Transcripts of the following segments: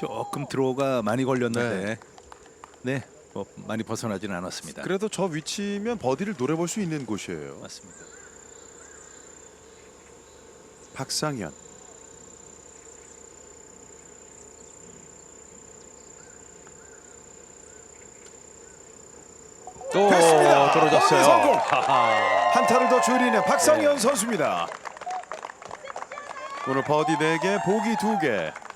조금 드로우가 많이 걸렸는데 네, 뭐 많이 벗어나지는 않았습니다. 그래도 저 위치면 버디를 노려볼 수 있는 곳이에요. 맞습니다. 박상현. 또 됐습니다. 떨어졌어요. 버디 성공. 하하. 한타를 더 줄이는 박상현 네. 선수입니다. 오늘 버디 4개, 보기 2개.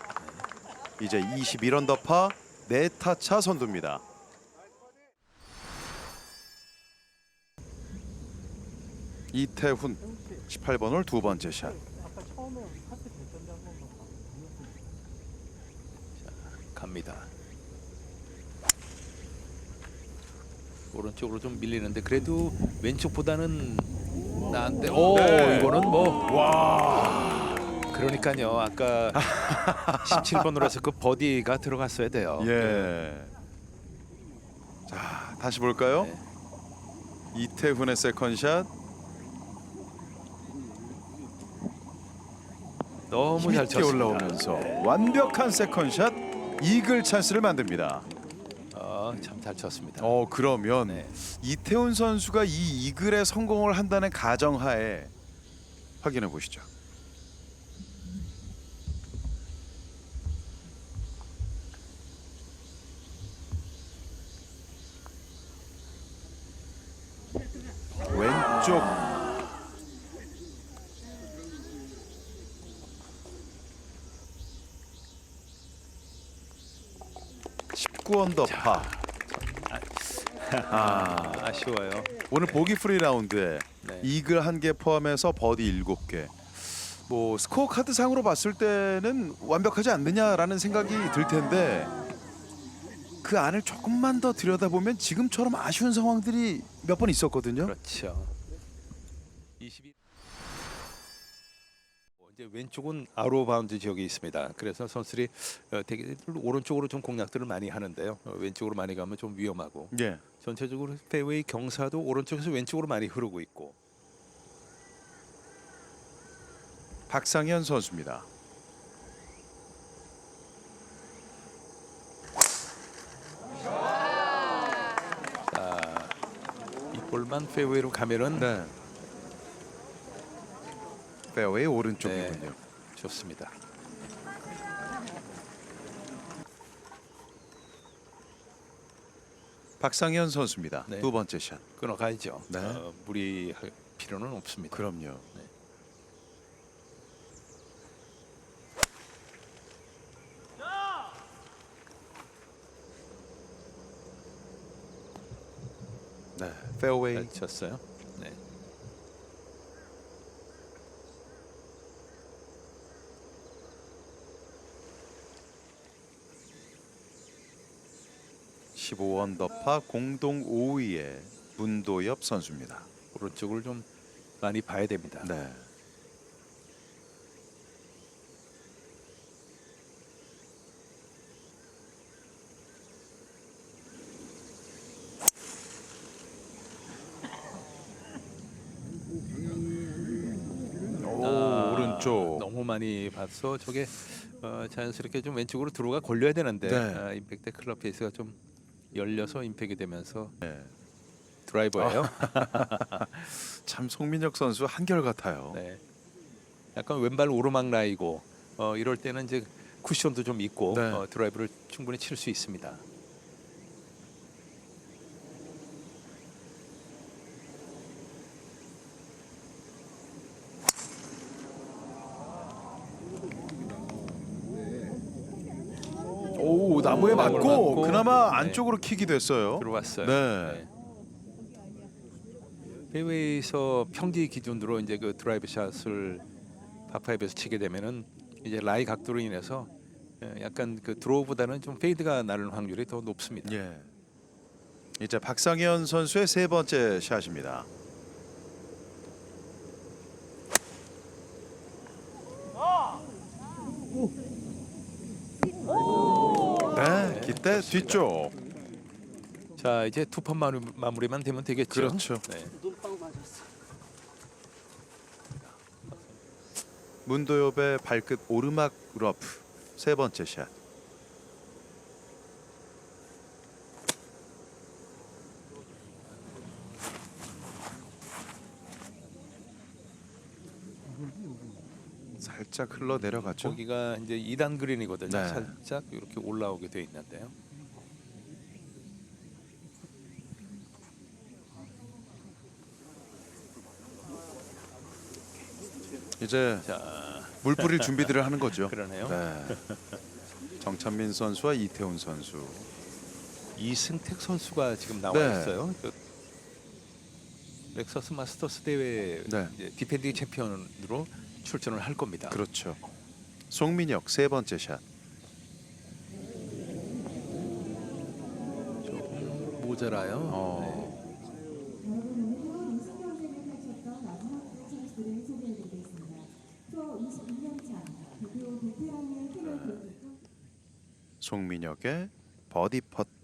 이제 21언더파 4타차 선두입니다. 이태훈 18번 홀 두 번째 샷. 갑니다. 오른쪽으로 좀 밀리는데 그래도 왼쪽보다는 나한테 오 네. 이거는 뭐 와. 그러니까요. 아까 17번으로 해서 그 버디가 들어갔어야 돼요. 예. 자, 다시 볼까요? 네. 이태훈의 세컨샷. 너무 잘 힘있게 쳤습니다. 올라오면서 완벽한 세컨샷 이글 찬스를 만듭니다. 어, 참잘 쳤습니다. 어 그러면 네. 이태훈 선수가 이 이글에 성공을 한다는 가정하에 확인해 보시죠. 왼쪽 (19 언더파) 아, 아쉬워요. 오늘 보기 프리 라운드에 네. 이글 한 개 포함해서 버디 일곱 개. 뭐 스코어 카드 상으로 봤을 때는 완벽하지 않느냐라는 생각이 들 텐데 그 안을 조금만 더 들여다보면 지금처럼 아쉬운 상황들이 몇 번 있었거든요. 그렇죠. 22. 어, 이제 왼쪽은 아로 바운드 지역이 있습니다. 그래서 선수들이 어, 되게 오른쪽으로 좀 공략들을 많이 하는데요. 어, 왼쪽으로 많이 가면 좀 위험하고 예. 전체적으로 페이웨이 경사도 오른쪽에서 왼쪽으로 많이 흐르고 있고 박상현 선수입니다. 이 볼만 페이웨이로 가면은 네. 페어웨이 오른쪽이군요. 네. 좋습니다. 박상현 선수입니다. 네. 두 번째 샷. 끊어가야죠. 네. 어, 무리할 필요는 없습니다. 그럼요. 네, 페어웨이 잘 쳤어요. 네. 15 언더파 공동 5위의 문도엽 선수입니다. 오른쪽을 좀 많이 봐야 됩니다. 네. 오, 아, 오른쪽. 너무 많이 봤어. 저게 어, 자연스럽게 좀 왼쪽으로 들어가 걸려야 되는데 네. 아, 임팩트 클럽 페이스가 좀 열려서 임팩이 되면서 네. 드라이버예요. 참 송민혁 선수 한결 같아요. 네. 약간 왼발 오르막 라이고 어, 이럴 때는 이제 쿠션도 좀 있고 네. 어, 드라이브를 충분히 칠 수 있습니다. 오 나무에 맞고, 맞고, 그나마 네. 안쪽으로 킥이 됐어요. 들어왔어요. 네. 페이웨이에서 평지 기준으로 이제 그 드라이브 샷을 파파이브에서 치게 되면은 이제 라이 각도로 인해서 예, 약간 그 드로우보다는 좀 페이드가 나는 확률이 더 높습니다. 예. 이제 박상현 선수의 세 번째 샷입니다. 네, 기 대 뒤쪽. 자 이제 투펀 마무, 마무리 만 되면 되겠죠. 그렇죠. 네. 문도엽의 발끝 오르막 러프 세 번째 샷. 살짝 흘러 내려갔죠. 거기가 이제 2단 그린이거든요. 네. 살짝 이렇게 올라오게 돼 있는데요. 이제 자, 물 뿌릴 준비들을 하는 거죠. 그러네요. 네. 정찬민 선수와 이태훈 선수. 이승택 선수가 지금 나와 네. 있어요. 그 렉서스 마스터스 대회 네. 이제 디펜딩 챔피언으로 출전을 할 겁니다. 그렇죠. 송민혁 세 번째 샷. 조금 모자라요. 어. 송민혁의 버디 펫.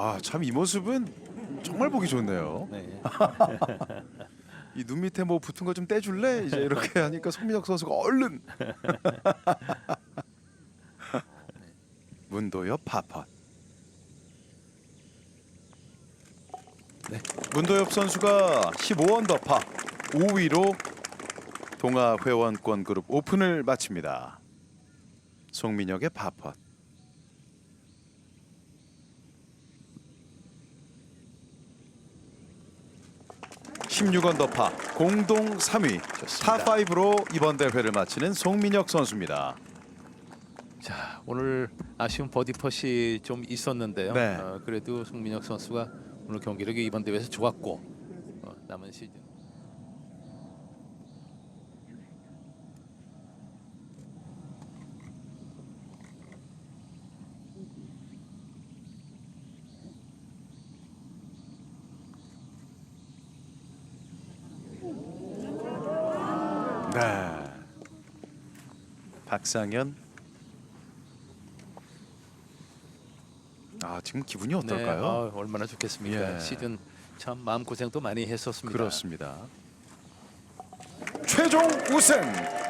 아, 참 이 모습은 정말 보기 좋네요. 네. 네. 이 눈 밑에 뭐 붙은 거 좀 떼줄래? 이제 이렇게 하니까 송민혁 선수가 얼른 문도엽 파펫. 네. 문도엽 선수가 15언더 파 5위로 동아 회원권 그룹 오픈을 마칩니다. 송민혁의 파펫. (16 언더파) 공동 3위 좋습니다. 파5로 이번 대회를 마치는 송민혁 선수입니다. 자 오늘 아쉬운 버디 펫이 좀 있었는데요. 네. 어, 그래도 송민혁 선수가 오늘 경기력이 이번 대회에서 좋았고 어, 남은 시즌 네. 박상현. 아 지금 기분이 어떨까요? 네, 아, 얼마나 좋겠습니까? 예. 시즌 참 마음 고생도 많이 했었습니다. 그렇습니다. 최종 우승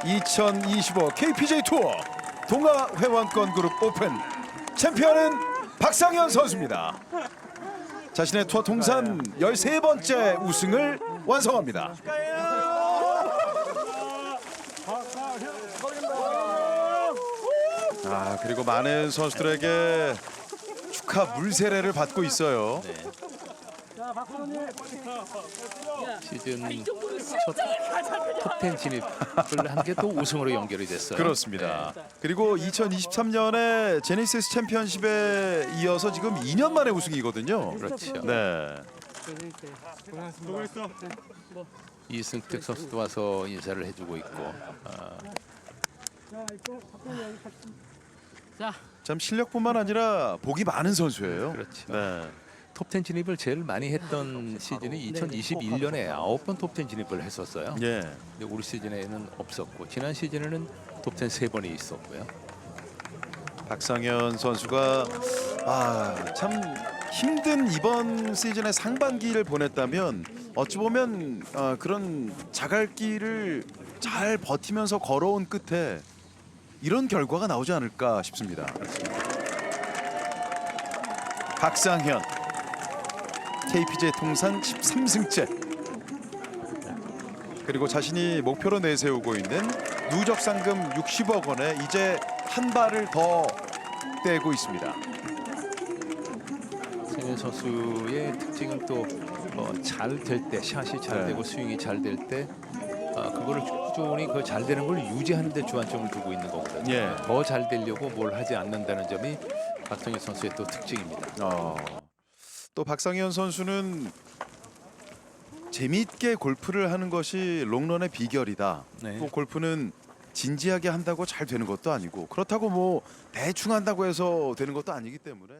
2025 KPJ 투어 동아 회원권 그룹 오픈 챔피언은 박상현 선수입니다. 자신의 투어 통산 13번째 우승을 완성합니다. 아 그리고 많은 선수들에게 축하 물세례를 받고 있어요. 네. 시즌 첫 톱10 진입을 한 게 또 우승으로 연결이 됐어요. 그렇습니다. 그리고 2023년에 제네시스 챔피언십에 이어서 지금 2년 만에 우승이거든요. 네, 그렇죠. 네. 이승택 선수도 와서 인사를 해주고 있고 아, 참 실력뿐만 아니라 복이 많은 선수예요. 그렇죠. 네. 톱10 진입을 제일 많이 했던 시즌이 2021년에 9번 톱10 진입을 했었어요. 예. 근데 올 시즌에는 없었고 지난 시즌에는 톱10 3번이 있었고요. 박상현 선수가 아, 참 힘든 이번 시즌의 상반기를 보냈다면 어찌 보면 어, 그런 자갈길을 잘 버티면서 걸어온 끝에 이런 결과가 나오지 않을까 싶습니다. 박상현 KPJ 통산 13승째 그리고 자신이 목표로 내세우고 있는 누적 상금 60억 원에 이제 한 발을 더 떼고 있습니다. 성현 선수의 특징은 또 잘 될 때 샷이 잘 네. 되고 스윙이 잘 될 때 아, 그거를 꾸준히 그 잘 되는 걸 유지하는 데 주안점을 두고 있는 거거든요. 예. 더 잘 되려고 뭘 하지 않는다는 점이 박성현 선수의 또 특징입니다. 어, 또 박상현 선수는 재미있게 골프를 하는 것이 롱런의 비결이다. 네. 또 골프는 진지하게 한다고 잘 되는 것도 아니고 그렇다고 뭐 대충 한다고 해서 되는 것도 아니기 때문에